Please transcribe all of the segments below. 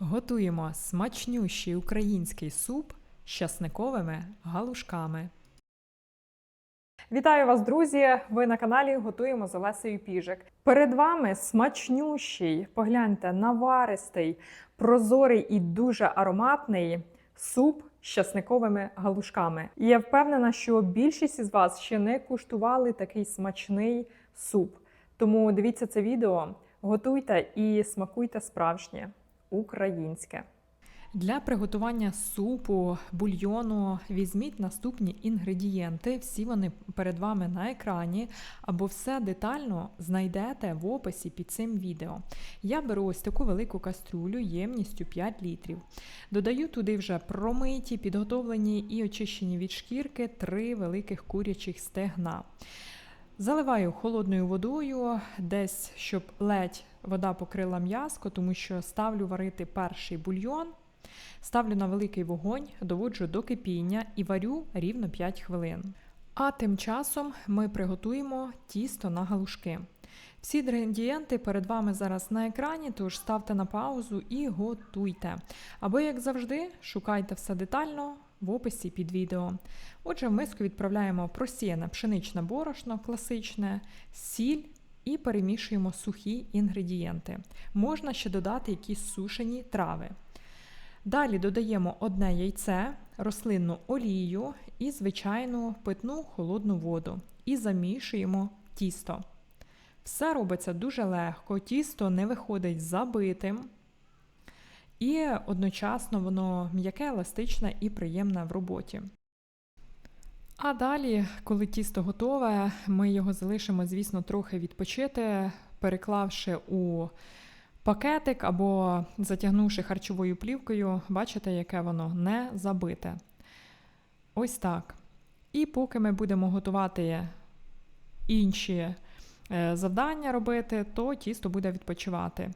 Готуємо смачнющий український суп з часниковими галушками. Вітаю вас, друзі! Ви на каналі Готуємо з Олесею Піжик. Перед вами смачнющий, погляньте, наваристий, прозорий і дуже ароматний суп з часниковими галушками. І я впевнена, що більшість із вас ще не куштували такий смачний суп. Тому дивіться це відео, готуйте і смакуйте справжнє українське. Для приготування супу, бульйону візьміть наступні інгредієнти. Всі вони перед вами на екрані, або все детально знайдете в описі під цим відео. Я беру ось таку велику кастрюлю ємністю 5 літрів. Додаю туди вже промиті, підготовлені і очищені від шкірки 3 великих курячих стегна. Заливаю холодною водою, десь щоб ледь вода покрила м'язко, тому що ставлю варити перший бульйон. Ставлю на великий вогонь, доводжу до кипіння і варю рівно 5 хвилин. А тим часом ми приготуємо тісто на галушки. Всі інгредієнти перед вами зараз на екрані, тож ставте на паузу і готуйте. Або, як завжди, шукайте все детально в описі під відео. Отже, в миску відправляємо просіяне пшеничне борошно, класичне, сіль і перемішуємо сухі інгредієнти. Можна ще додати якісь сушені трави. Далі додаємо одне яйце, рослинну олію і звичайну питну холодну воду. І замішуємо тісто. Все робиться дуже легко, тісто не виходить забитим. І одночасно воно м'яке, еластичне і приємне в роботі. А далі, коли тісто готове, ми його залишимо, звісно, трохи відпочити, переклавши у пакетик або затягнувши харчовою плівкою, бачите, яке воно не забите. Ось так. І поки ми будемо готувати інші е, завдання робити, то тісто буде відпочивати.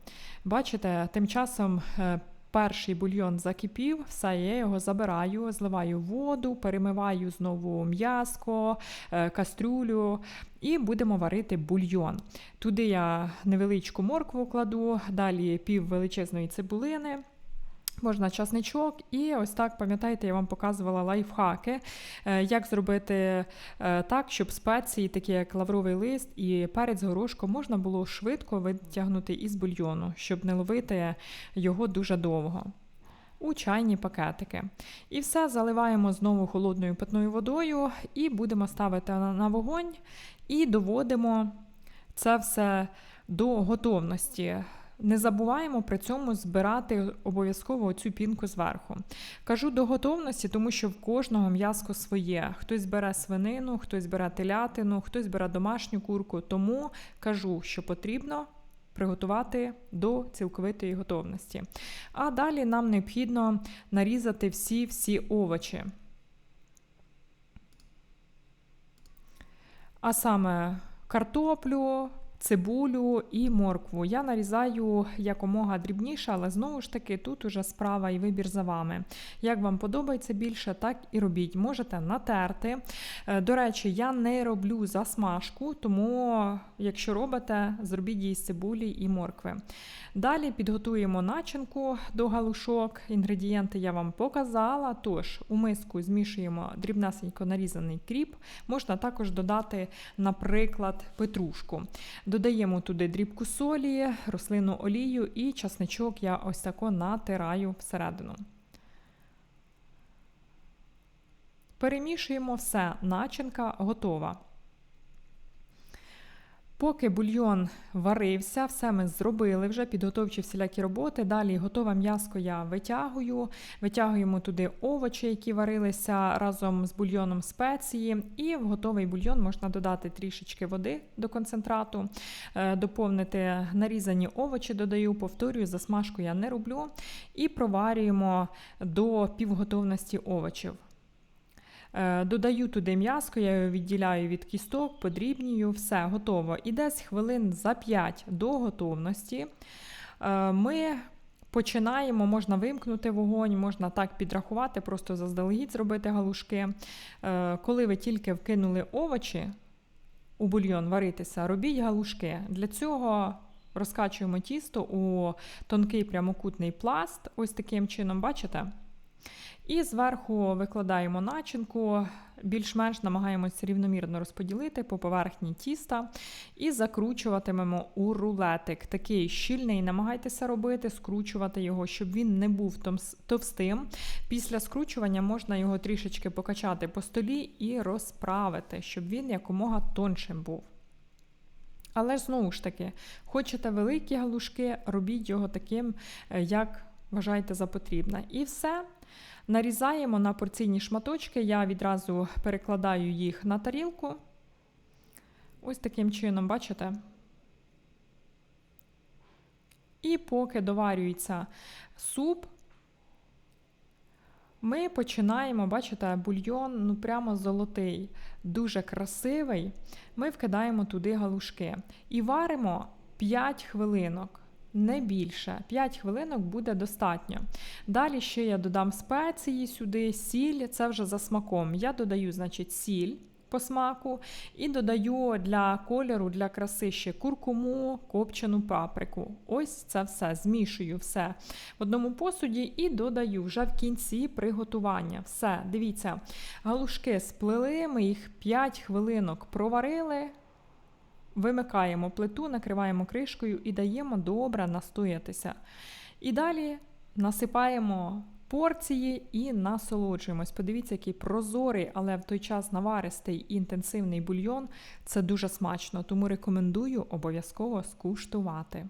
Бачите, тим часом е, перший бульйон закипів, все, я його забираю, зливаю воду, перемиваю знову м'яско, е, кастрюлю і будемо варити бульйон. Туди я невеличку моркву кладу, далі пів величезної цибулини. Можна часничок, і ось так, пам'ятаєте, я вам показувала лайфхаки, е, як зробити е, так, щоб спеції, такі як лавровий лист і перець горошко, можна було швидко витягнути із бульйону, щоб не ловити його дуже довго. У чайні пакетики. І все заливаємо знову холодною питною водою і будемо ставити на вогонь і доводимо це все до готовності. Не забуваємо при цьому збирати обов'язково цю пінку зверху. Кажу до готовності, тому що в кожного м'яско своє. Хтось бере свинину, хтось бере телятину, хтось бере домашню курку. Тому кажу, що потрібно приготувати до цілковитої готовності. А далі нам необхідно нарізати всі-всі овочі. А саме картоплю, цибулю і моркву. Я нарізаю якомога дрібніше, але знову ж таки тут уже справа і вибір за вами. Як вам подобається більше, так і робіть. Можете натерти. Е, до речі, я не роблю засмажку, тому, якщо робите, зробіть її з цибулі і моркви. Далі підготуємо начинку до галушок. Інгредієнти я вам показала. Тож, у миску змішуємо дрібнесенько нарізаний кріп. Можна також додати, наприклад, петрушку. Додаємо туди дрібку солі, рослинну олію і часничок я ось тако натираю всередину. Перемішуємо все, начинка готова. Поки бульйон варився, все ми зробили вже, підготовчі всілякі роботи. Далі готове м'яско я витягую, витягуємо туди овочі, які варилися разом з бульйоном спеції. І в готовий бульйон можна додати трішечки води до концентрату, е, доповнити нарізані овочі, додаю, повторюю, засмажку я не роблю. І проварюємо до півготовності овочів. Е, додаю туди м'яско, я його відділяю від кісток, подрібнюю, все готово. І десь хвилин за 5 до готовності е, ми починаємо, можна вимкнути вогонь, можна так підрахувати, просто заздалегідь зробити галушки. Е, коли ви тільки вкинули овочі у бульйон варитися, робіть галушки. Для цього розкачуємо тісто у тонкий прямокутний пласт, ось таким чином, бачите? І зверху викладаємо начинку, більш-менш намагаємося рівномірно розподілити по поверхні тіста і закручуватимемо у рулетик. Такий щільний, намагайтеся робити, скручувати його, щоб він не був товстим. Після скручування можна його трішечки покачати по столі і розправити, щоб він якомога тоншим був. Але знову ж таки, хочете великі галушки, робіть його таким, е, як вважаєте за потрібне. І все. Нарізаємо на порційні шматочки. Я відразу перекладаю їх на тарілку. Ось таким чином, бачите? І поки доварюється суп, ми починаємо, бачите, бульйон ну прямо золотий, дуже красивий. Ми вкидаємо туди галушки і варимо 5 хвилинок. Не більше, 5 хвилинок буде достатньо. Далі ще я додам спеції сюди, сіль, це вже за смаком. Я додаю, значить, сіль по смаку і додаю для кольору, для краси ще куркуму, копчену паприку. Ось це все. Змішую все в одному посуді і додаю вже в кінці приготування. Все, дивіться, галушки сплели, ми їх 5 хвилинок проварили. Вимикаємо плиту, накриваємо кришкою і даємо добре настоятися. І далі насипаємо порції і насолоджуємось. Подивіться, який прозорий, але в той час наваристий і інтенсивний бульйон. Це дуже смачно, тому рекомендую обов'язково скуштувати.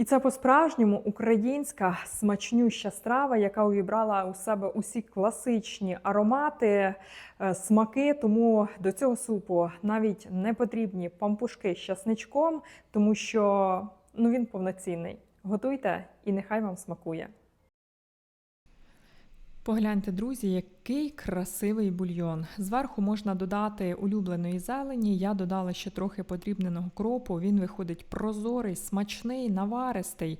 І це по-справжньому українська смачнюща страва, яка увібрала у себе усі класичні аромати, е, смаки. Тому до цього супу навіть не потрібні пампушки з часничком, тому що ну, він повноцінний. Готуйте і нехай вам смакує. Погляньте, друзі, який красивий бульйон. Зверху можна додати улюбленої зелені. Я додала ще трохи подрібненого кропу. Він виходить прозорий, смачний, наваристий.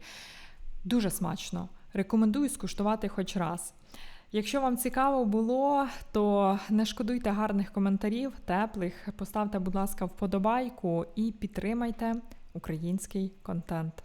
Дуже смачно. Рекомендую скуштувати хоч раз. Якщо вам цікаво було, то не шкодуйте гарних коментарів, теплих. Поставте, будь ласка, вподобайку і підтримайте український контент.